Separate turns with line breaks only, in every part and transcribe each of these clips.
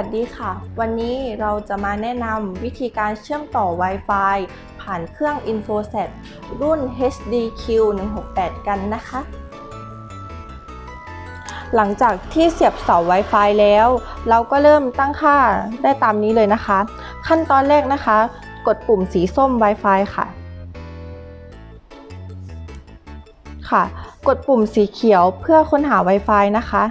วัสดีค่ะ วันนี้เราจะมาแนะนำวิธีการเชื่อมต่อ Wi-Fi ผ่านเครื่อง InfoSat รุ่น HDQ 168 กันนะคะ หลังจากที่เสียบเสา Wi-Fi แล้ว เราก็เริ่มตั้งค่าได้ตามนี้เลยนะคะ ขั้นตอนแรกนะคะ กดปุ่มสีส้ม Wi-Fi ค่ะ ค่ะ กดปุ่มสีเขียวเพื่อค้นหา Wi-Fi นะคะ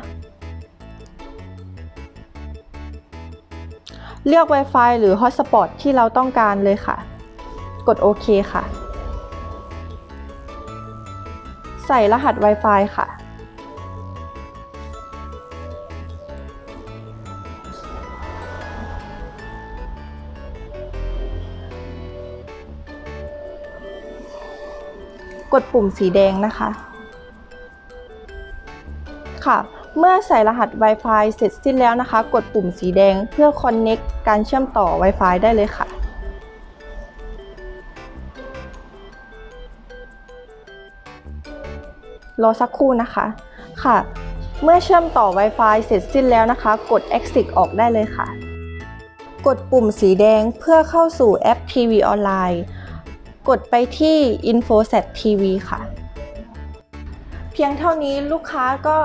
เลือก Wi-Fi หรือ Hotspot ที่เราต้องการเลยค่ะ กดโอเคค่ะ ใส่รหัส Wi-Fi ค่ะ กดปุ่มสีแดงนะคะ ค่ะเมื่อใส่รหัส Wi-Fi เสร็จสิ้นแล้วนะคะ กดปุ่มสีแดงเพื่อ Connect การเชื่อมต่อ Wi-Fi ได้เลยค่ะ รอสักครู่นะคะ ค่ะ เมื่อเชื่อมต่อ Wi-Fi เสร็จสิ้นแล้วนะคะ กด Exit ออกได้เลยค่ะ กดปุ่มสีแดงเพื่อเข้าสู่แอป TV ออนไลน์กดไปที่ InfoSat TV ค่ะ เพียงเท่านี้ลูกค้าก็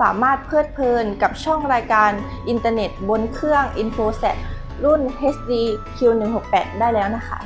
สามารถเพลิดเพลินกับช่องรายการอินเทอร์เน็ตบนเครื่อง InfoSat รุ่น HD Q168 ได้แล้วนะคะ